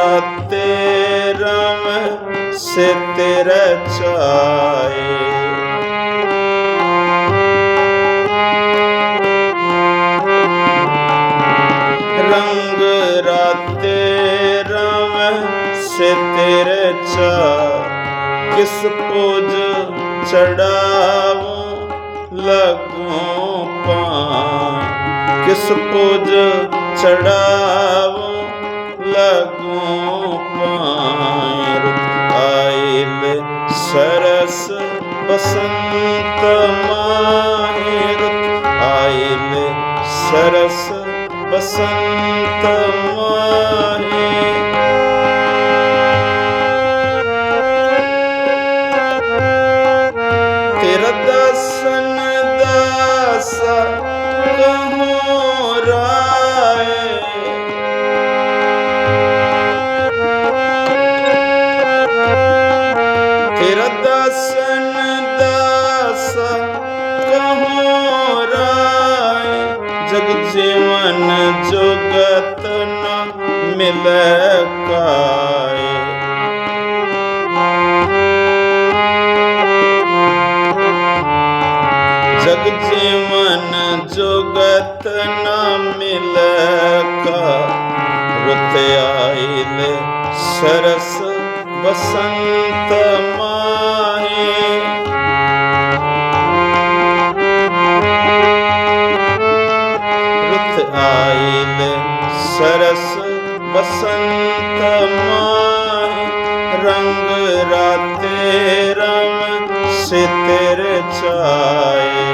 ਰਾਤੇ ਰਮ ਸੇ ਤੇਰੇ ਚਾਏ ਰੰਗ ਰਾਤੇ ਰਮ ਸੇ ਤੇਰੇ ਕਿਸ ਪੂਜ ਚੜਾਵੂੰ ਲਗੂੰ ਪਾਏ। ਕਿਸ ਪੂਜ ਚੜਾਵੂੰ ਲਗੂੰ ਪਾਏ ਰੁਤ ਆਇਲ ਸਰਸ ਬਸੰਤ ਮਾਹੇ ਰੁਤ ਆਇਲ ਸਰਸ ਬਸੰਤ ਮਾਹੇ ਤੇਰਾ ਦਸਨ ਦਾਸ ਕਹੂੰ ਨ ਕਾਏ ਜਗ ਜੀਵਨ ਜੁਗਤ ਨਾ ਮਿਲੈ ਕਾ ਰੁਤ ਆਇਲ ਸਰਸ ਬਸੰਤ ਮਾਹੇ ਰੁਤ ਆਇਲ ਸਰਸ ਬਸੰਤ ਮਾਹੇ ਰੰਗ ਰਾਤੇ ਰੰਗ ਸੇ ਤੇਰੇ ਚਾਏ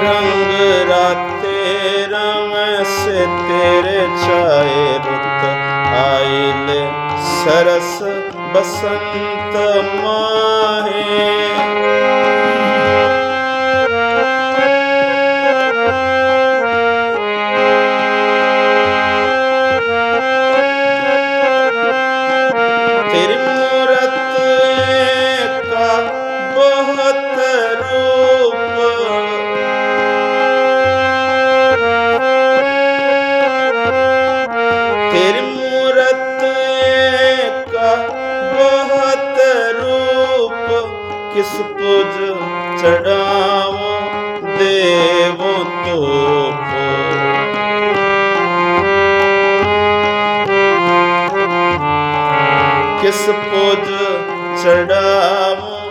ਰੰਗ ਰਾਤੇ ਰਮ ਸੇ ਤੇਰੇ ਚਾਏ ਰੁੱਤ ਆਇਲ ਸਰਸ ਬਸੰਤ ਮਾਹੇ ਦੇਵੋ ਤੋਪ ਕਿਸ ਪੁਜ ਚੜਾਵਾਂ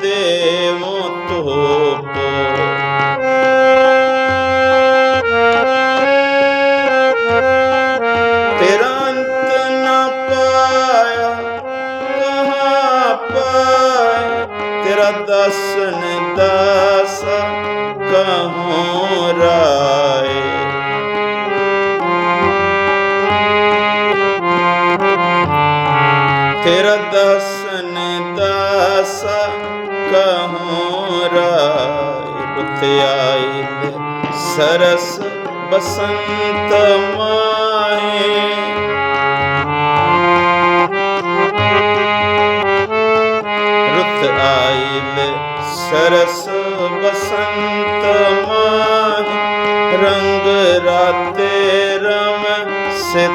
ਦੇਵੋ ਤੋਪ ਫਿਰ ਦਸਨ ਦਾਸ ਕਹੂੰ ਰਾਏ ਬੁੱਤ ਸਰਸ ਬਸੰਤ ਮਾਹੇ। ਰੁੱਤ ਆਇਲ, ਸਰਸ ਬਸੰਤ ਮਾਹੇ। ਰੰਗ ਰਾਤੇ ਰਮ ਸੇ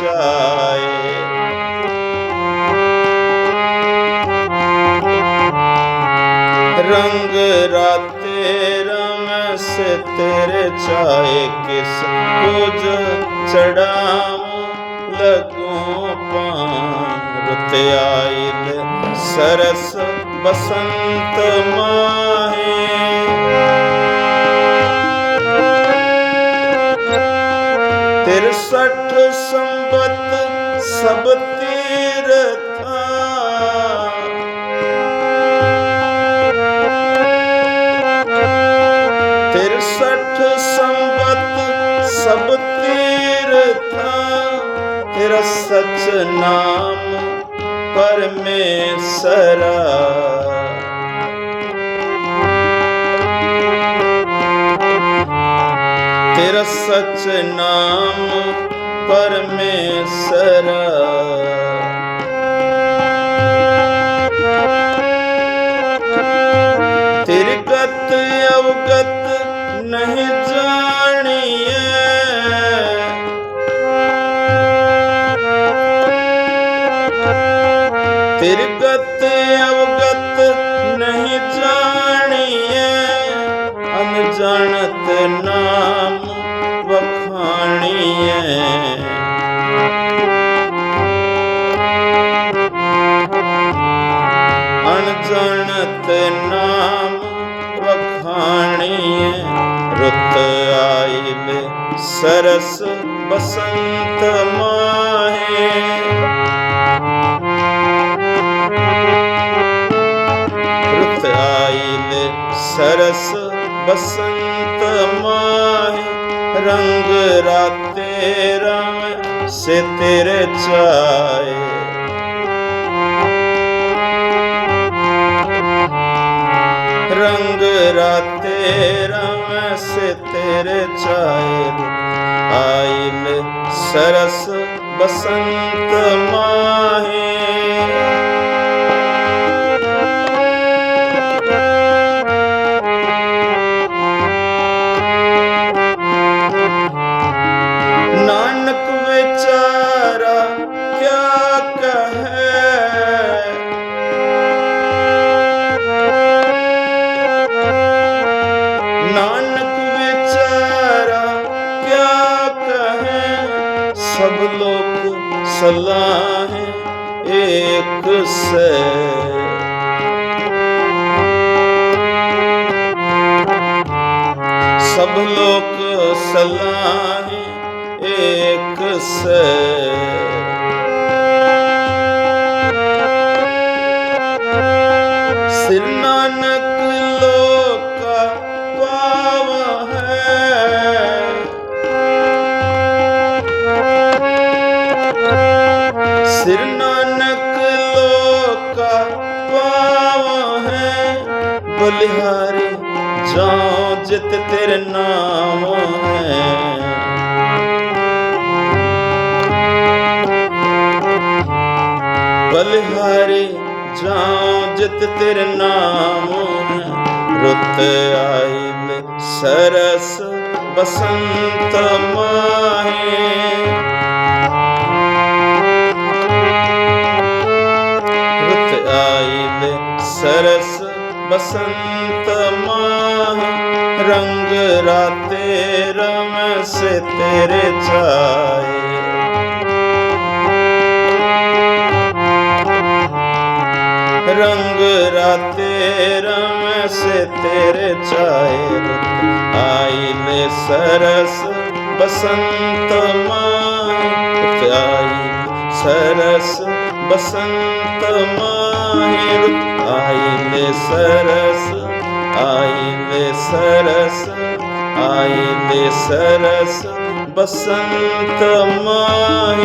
ਚਾਏ। ਤੇਰੇ ਚਾਏ ਕਿਸ ਕੁਝ ਚੜਾਵਾਂ ਲਗੂੰ ਪਾਨ ਰੁੱਤ ਆਇਲ ਸਰਸ ਬਸੰਤ ਮਾਹੇ। ਤਿਰਸਠ ਸੰਬਤ ਸਭ ਤੀਰਥਾਂ ਤਿਰਸਠ ਸੰਬਤ ਸਭ ਤੀਰਥਾਂ ਤੇਰਾ ਸਚ ਨਾਮ ਪਰਮੇਸ਼ਰਾ। ਤੇਰਾ ਸਚ ਨਾਮ ਪਰਮੇਸ਼ਰਾ। ਅਣਜਾਣਤ ਨਾਮ ਵਖਾਣੀਐ। ਰੁੱਤ ਆਈ ਵੇ ਸਰਸ ਬਸੰਤ ਮਾਹੇ। ਰੁੱਤ ਆਈ ਵੇ ਸਰਸ ਬਸੰਤ ਮਾਹੇ। ਰੰਗ ਰਾਤੇ ਰਮ ਸੇ ਤੇਰੇ ਚਾਏ। ਰਾਤੇ ਰਮ ਸੇ ਤੇਰੇ ਚਾਏ ਆਇਲ ਸਰਸ ਬਸੰਤ ਮਾਹੇ ਕਹੈ ਸਭ ਲੋਕ ਸਲਾਹੇ ਏਕ ਸੇ। ਸਭ ਲੋਕ ਸਲਾਹੇ ਏਕ ਬਲਿਹਾਰੀ ਜਾਂ ਜਿਤ ਤੇਰੇ ਨਾਮ ਹੈ। ਬਲਿਹਾਰੀ ਜਾਂ ਜਿਤ ਤੇਰੇ ਨਾਮ ਹੈ। ਰੁੱਤ ਆਈ ਮੇ ਸਰਸ ਬਸੰਤ ਮਾਹੇ। ਰੁੱਤ ਬਸੰਤ ਮਾਹ, ਰੰਗ ਰਾਤੇ ਰਮ ਸੇ ਤੇਰੇ ਚਾਏ ਰੰਗ ਰਾਤੇ ਰਮ ਸੇ ਤੇਰੇ ਚਾਏ ਰੁੱਤ ਆਈ ਵੇ ਸਰਸ ਬਸੰਤ ਮਾਹ ਰੁੱਤ ਆਈ ਸਰਸ ਬਸੰਤ ਮਾਹੇ। ਆਈ वे सरस आय सरस आय सरस बसंत बसन्त्माय